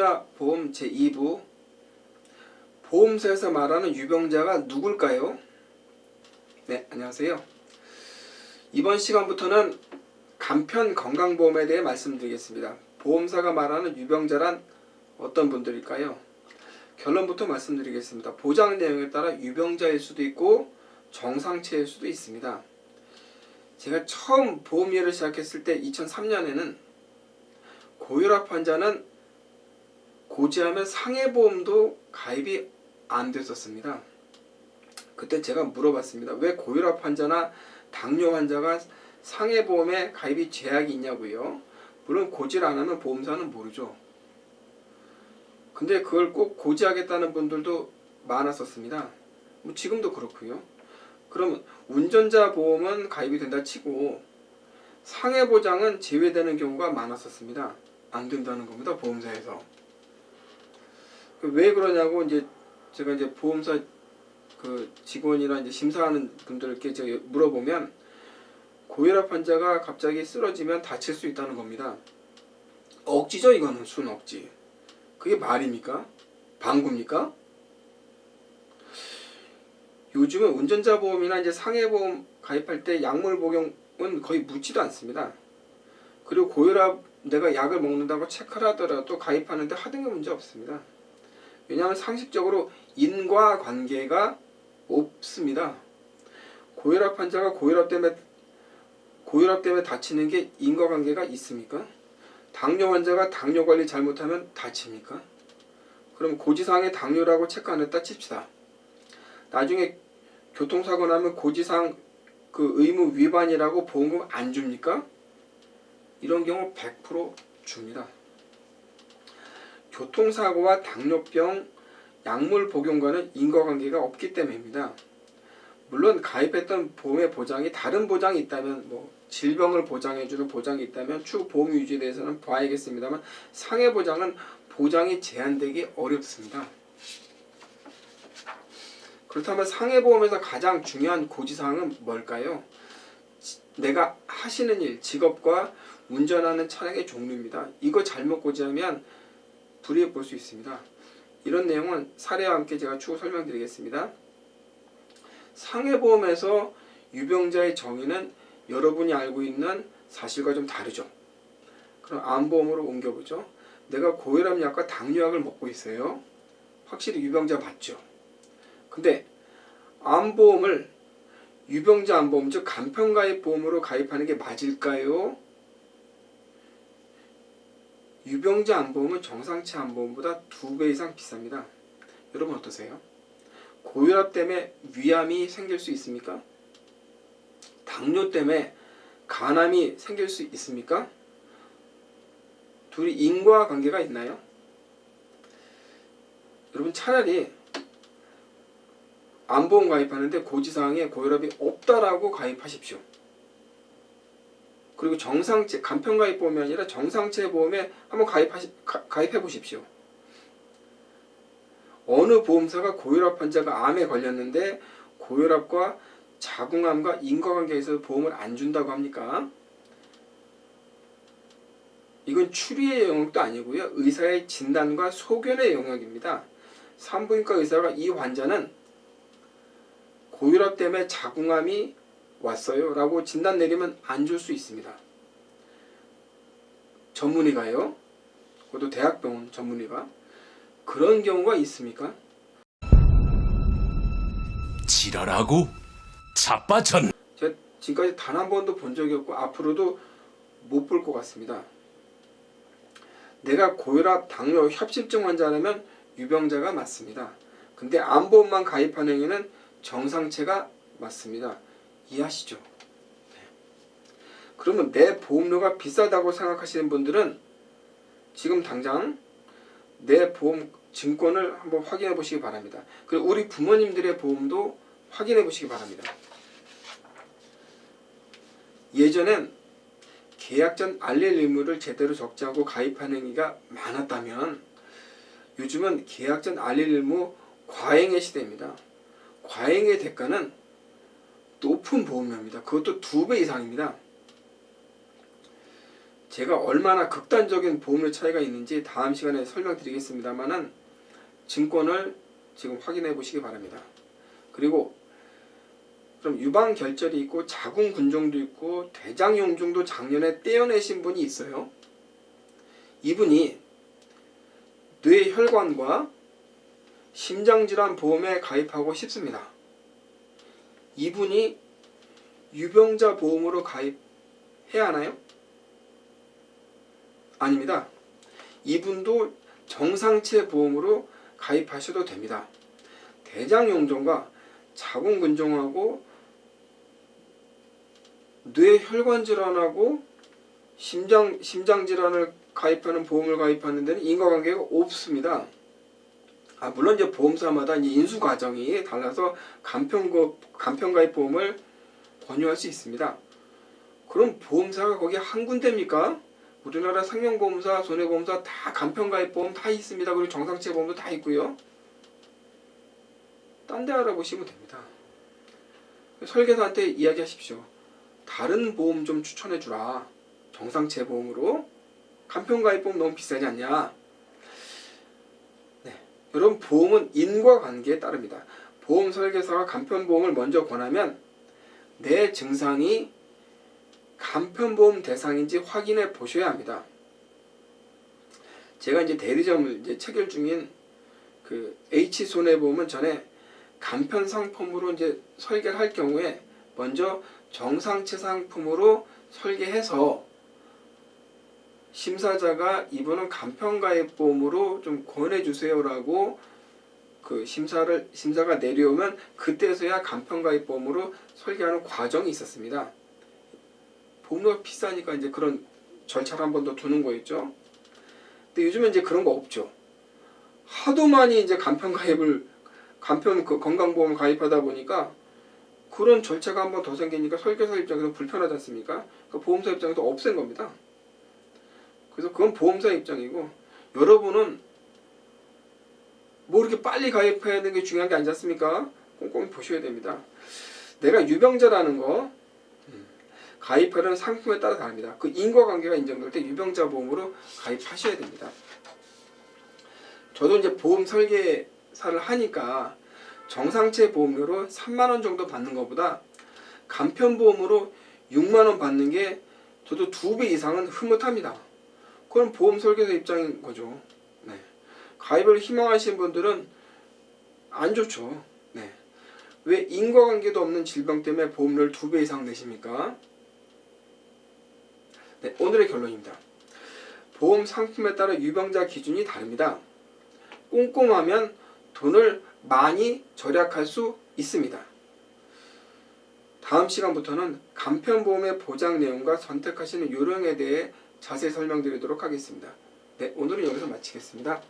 유병자 보험 제2부 보험사에서 말하는 유병자가 누굴까요? 네, 안녕하세요. 이번 시간부터는 간편 건강보험에 대해 말씀드리겠습니다. 보험사가 말하는 유병자란 어떤 분들일까요? 결론부터 말씀드리겠습니다. 보장 내용에 따라 유병자일 수도 있고 정상체일 수도 있습니다. 제가 처음 보험 일을 시작했을 때 2003년에는 고혈압 환자는 고지하면 상해보험도 가입이 안 됐었습니다. 그때 제가 물어봤습니다. 왜 고혈압 환자나 당뇨 환자가 상해보험에 가입이 제약이 있냐고요. 물론 고지를 안 하면 보험사는 모르죠. 근데 그걸 꼭 고지하겠다는 분들도 많았었습니다. 뭐 지금도 그렇고요. 그러면 운전자 보험은 가입이 된다 치고 상해 보장은 제외되는 경우가 많았었습니다. 안 된다는 겁니다. 보험사에서. 그왜 그러냐고 이제 제가 이제 보험사 그 직원이나 이제 심사하는 분들께 제가 물어보면 고혈압 환자가 갑자기 쓰러지면 다칠 수 있다는 겁니다. 억지죠 이거는 순 억지. 그게 말입니까? 방구입니까? 요즘은 운전자 보험이나 이제 상해 보험 가입할 때 약물 복용은 거의 묻지도 않습니다. 그리고 고혈압 내가 약을 먹는다고 체크를 하더라도 가입하는데 하등의 문제 없습니다. 왜냐하면 상식적으로 인과 관계가 없습니다. 고혈압 환자가 고혈압 때문에 고혈압 때문에 다치는 게 인과 관계가 있습니까? 당뇨 환자가 당뇨 관리 잘못하면 다칩니까? 그럼 고지사항에 당뇨라고 체크 안 했다 칩시다. 나중에 교통사고 나면 고지사항 그 의무 위반이라고 보험금 안 줍니까? 이런 경우 100% 줍니다. 교통사고와 당뇨병 약물 복용과는 인과관계가 없기 때문입니다. 물론 가입했던 보험의 보장이 다른 보장이 있다면 뭐 질병을 보장해주는 보장이 있다면 추후 보험 유지에 대해서는 봐야겠습니다만 상해 보장은 보장이 제한되기 어렵습니다. 그렇다면 상해 보험에서 가장 중요한 고지사항은 뭘까요? 지- 내가 하시는 일, 직업과 운전하는 차량의 종류입니다. 이거 잘못 고지하면 불이익 볼수 있습니다. 이런 내용은 사례와 함께 제가 추후 설명드리겠습니다. 상해보험에서 유병자의 정의는 여러분이 알고 있는 사실과 좀 다르죠. 그럼 암보험으로 옮겨보죠. 내가 고혈압 약과 당뇨약을 먹고 있어요. 확실히 유병자 맞죠. 근데 암보험을 유병자 암보험 즉 간편가입 보험으로 가입하는 게 맞을까요? 유병자 암보험은 정상치 암보험보다 두 배 이상 비쌉니다. 여러분 어떠세요? 고혈압 때문에 위암이 생길 수 있습니까? 당뇨 때문에 간암이 생길 수 있습니까? 둘이 인과관계가 있나요? 여러분 차라리 암보험 가입하는데 고지사항에 고혈압이 없다라고 가입하십시오. 그리고 정상체 간편 가입 보험이 아니라 정상체 보험에 한번 가입하시, 가, 가입해 보십시오. 어느 보험사가 고혈압 환자가 암에 걸렸는데 고혈압과 자궁암과 인과관계에서 보험을 안 준다고 합니까? 이건 추리의 영역도 아니고요. 의사의 진단과 소견의 영역입니다. 산부인과 의사가 이 환자는 고혈압 때문에 자궁암이 왔어요. 라고 진단 내리면 안 줄 수 있습니다. 전문의가요. 그것도 대학병원 전문의가. 그런 경우가 있습니까? 지랄하고 자빠전 제가 지금까지 단 한 번도 본 적이 없고 앞으로도 못 볼 것 같습니다. 내가 고혈압, 당뇨, 협심증 환자라면 유병자가 맞습니다. 근데 암보험만 가입한 행위는 정상체가 맞습니다. 이해하시죠? 네. 그러면 내 보험료가 비싸다고 생각하시는 분들은 지금 당장 내 보험 증권을 한번 확인해 보시기 바랍니다. 그리고 우리 부모님들의 보험도 확인해 보시기 바랍니다. 예전엔 계약 전 알릴 의무를 제대로 적지 않고 가입한 행위가 많았다면 요즘은 계약 전 알릴 의무 과잉의 시대입니다. 과잉의 대가는 높은 보험료입니다. 그것도 두 배 이상입니다. 제가 얼마나 극단적인 보험료 차이가 있는지 다음 시간에 설명드리겠습니다만은 증권을 지금 확인해 보시기 바랍니다. 그리고 그럼 유방 결절이 있고 자궁 근종도 있고 대장 용종도 작년에 떼어내신 분이 있어요. 이분이 뇌혈관과 심장질환 보험에 가입하고 싶습니다. 이분이 유병자 보험으로 가입해야 하나요? 아닙니다. 이분도 정상체 보험으로 가입하셔도 됩니다. 대장 용종과 자궁 근종하고 뇌혈관 질환하고 심장 심장 질환을 가입하는 보험을 가입하는 데는 인과관계가 없습니다. 아 물론 이제 보험사마다 이제 인수 과정이 달라서 간편 간편 가입 보험을 권유할 수 있습니다. 그럼 보험사가 거기 한 군데입니까? 우리나라 생명보험사, 손해보험사 다 간편가입보험 다 있습니다. 그리고 정상체 보험도 다 있고요. 딴 데 알아보시면 됩니다. 설계사한테 이야기하십시오. 다른 보험 좀 추천해 주라. 정상체 보험으로 간편가입보험 너무 비싸지 않냐? 네, 여러분 보험은 인과관계에 따릅니다. 보험 설계사가 간편보험을 먼저 권하면 내 증상이 간편보험 대상인지 확인해 보셔야 합니다. 제가 이제 대리점을 이제 체결 중인 그 H 손해보험은 전에 간편 상품으로 이제 설계를 할 경우에 먼저 정상체 상품으로 설계해서 심사자가 이분은 간편가입보험으로 좀 권해주세요라고 그 심사를 심사가 내려오면 그때서야 간편가입보험으로 설계하는 과정이 있었습니다. 보험료가 비싸니까 이제 그런 절차를 한 번 더 두는 거였죠. 근데 요즘은 이제 그런 거 없죠. 하도 많이 이제 간편 가입을 간편 그 건강보험을 가입하다 보니까 그런 절차가 한 번 더 생기니까 설계사 입장에서 불편하지 않습니까? 그 보험사 입장에서 없앤 겁니다. 그래서 그건 보험사 입장이고 여러분은 뭐 이렇게 빨리 가입해야 되는 게 중요한 게 아니지 않습니까? 꼼꼼히 보셔야 됩니다. 내가 유병자라는 거 가입하는 상품에 따라 다릅니다. 그 인과관계가 인정될 때 유병자 보험으로 가입하셔야 됩니다. 저도 이제 보험 설계사를 하니까 정상체 보험료로 3만 원 정도 받는 것보다 간편 보험으로 6만 원 받는 게 저도 두 배 이상은 흐뭇합니다. 그건 보험 설계사 입장인 거죠. 네. 가입을 희망하시는 분들은 안 좋죠. 네. 왜 인과관계도 없는 질병 때문에 보험료를 두배 이상 내십니까? 네, 오늘의 결론입니다. 보험 상품에 따라 유병자 기준이 다릅니다. 꼼꼼하면 돈을 많이 절약할 수 있습니다. 다음 시간부터는 간편보험의 보장 내용과 선택하시는 요령에 대해 자세히 설명드리도록 하겠습니다. 네, 오늘은 여기서 마치겠습니다.